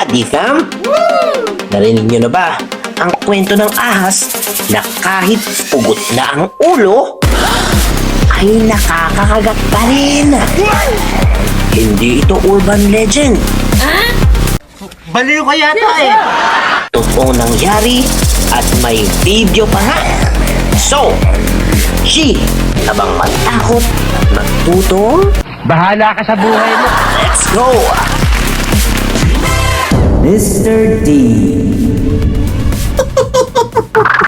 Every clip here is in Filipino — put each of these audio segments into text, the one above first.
Ha, di fam? Narinig nyo na ba ang kwento ng ahas na kahit pugot na ang ulo, ay nakakakagat pa rin? Hindi ito urban legend. Baliw ka yata eh. Totoong nangyari at may video pa nga. So, G, ka bang matakot at magtuto? Bahala ka sa buhay mo. Let's go! Mr. D.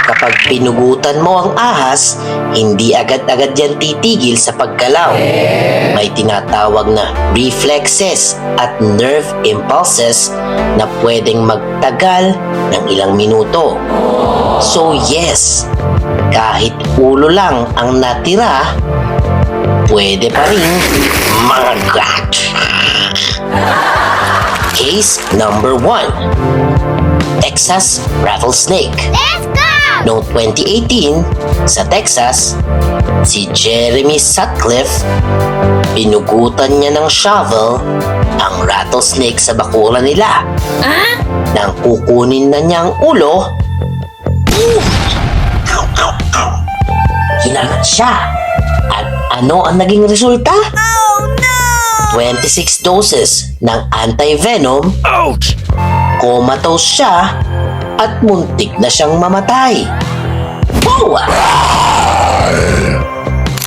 Kapag pinugutan mo ang ahas, hindi agad-agad yan titigil sa paggalaw. May tinatawag na reflexes at nerve impulses na pwedeng magtagal ng ilang minuto. So yes, kahit ulo lang ang natira, pwede pa rin mangagat. Case number 1 Texas Rattlesnake Let's go! Noong 2018, sa Texas, si Jeremy Sutcliffe, pinugutan niya ng shovel ang rattlesnake sa bakuran nila. Nang kukunin na niya ang ulo, kinagat siya. At ano ang naging resulta? Oh! 26 doses ng anti-venom, comatose siya, at muntik na siyang mamatay. Wow!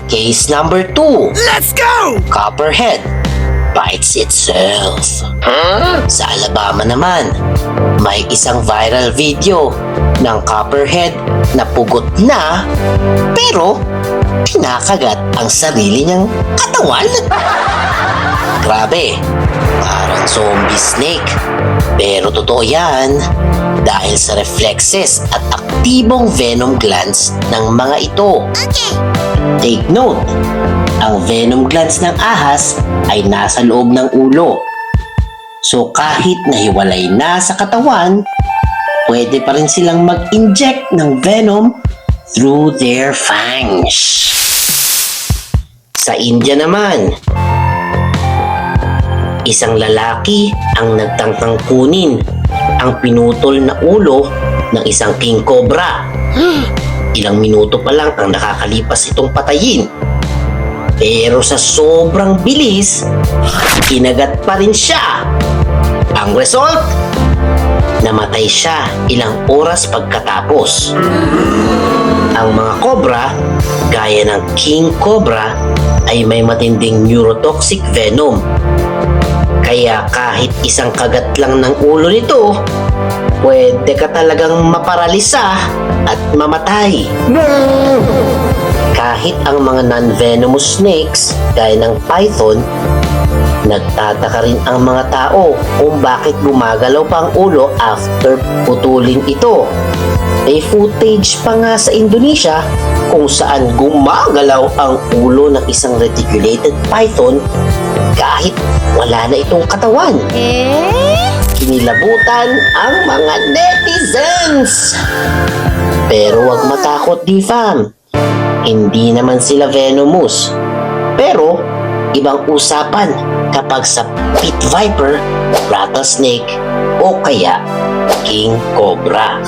Case number 2. Let's go! Copperhead bites itself. Sa Alabama naman, may isang viral video ng Copperhead na pugot na pero pinakagat ang sarili niyang katawan. Grabe, parang zombie snake. Pero totoo yan dahil sa reflexes at aktibong venom glands ng mga ito. Okay. Take note, ang venom glands ng ahas ay nasa loob ng ulo. So kahit nahiwalay na sa katawan, pwede pa rin silang mag-inject ng venom through their fangs. Sa India naman, isang lalaki ang nagtangkang kunin ang pinutol na ulo ng isang king cobra. Ilang minuto pa lang ang nakakalipas itong patayin. Pero sa sobrang bilis, kinagat pa rin siya. Ang result, namatay siya ilang oras pagkatapos. Ang mga cobra, gaya ng king cobra, ay may matinding neurotoxic venom. Kaya kahit isang kagat lang ng ulo nito, pwede ka talagang maparalisa at mamatay. Kahit ang mga non-venomous snakes gaya ng python, nagtataka rin ang mga tao kung bakit gumagalaw pa ang ulo after putulin ito. May footage pa nga sa Indonesia kung saan gumagalaw ang ulo ng isang reticulated python kahit wala na itong katawan. Eh? Kinilabutan ang mga netizens. Pero wag matakot di fam. Hindi naman sila venomous. Pero ibang usapan kapag sa pit viper, rattlesnake o kaya king cobra.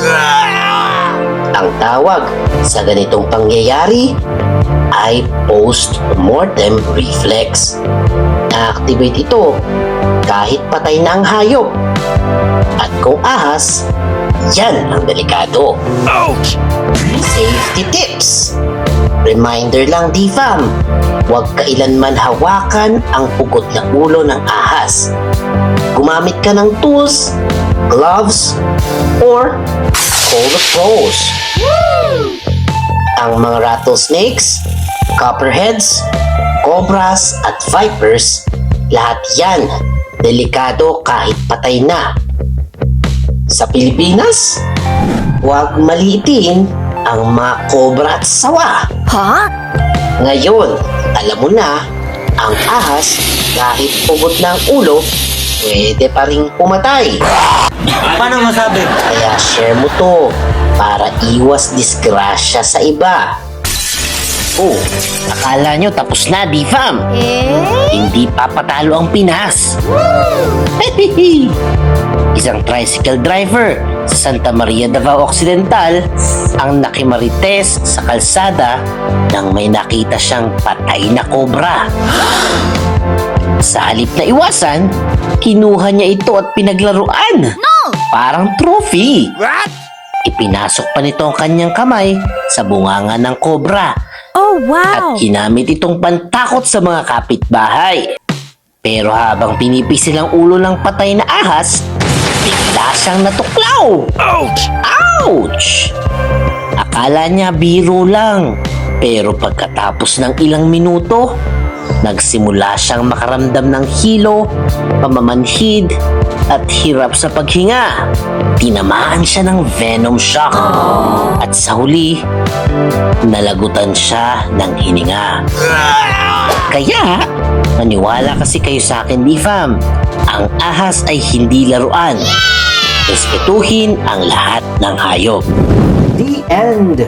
Ang tawag sa ganitong pangyayari ay post-mortem reflex. Na-activate ito kahit patay na ang hayop. At kung ahas, yan ang delikado. Ouch! Safety tips. Reminder lang di fam, huwag kailanman hawakan ang pugot na ulo ng ahas. Gumamit ka ng tools, gloves, or the pros. Ang mga rattlesnakes, copperheads, cobras at vipers, lahat yan delikado kahit patay na. Sa Pilipinas, huwag maliitin ang mga cobra at sawa. Ha? Ngayon, alam mo na, ang ahas, kahit pugot na ang ulo, pwede pa rin pumatay. Paano masabi? Kaya share mo to para iwas disgrasya sa iba. Oh, akala nyo tapos na, di fam? Eh? Hindi papatalo ang Pinas. isang tricycle driver sa Santa Maria Davao Occidental ang nakimarites sa kalsada nang may nakita siyang patay na kobra. Sa halip na iwasan, kinuha niya ito at pinaglaruan. No! Parang trophy. What? Ipinasok pa nito ang kanyang kamay sa bunganga ng kobra Oh, at wow! ginamit itong pantakot sa mga kapitbahay. Pero habang pinipisil ang ulo ng patay na ahas, bigla siyang natuklaw. Ouch! Ouch! Akala niya biro lang. Pero pagkatapos ng ilang minuto, nagsimula siyang makaramdam ng hilo, pamamanhid, at hirap sa paghinga. Tinamaan siya ng venom shock. At sa huli, nalagutan siya ng hininga. Kaya, maniwala kasi kayo sa akin, Bifam. Ang ahas ay hindi laruan. Respetuhin ang lahat ng hayop. The end!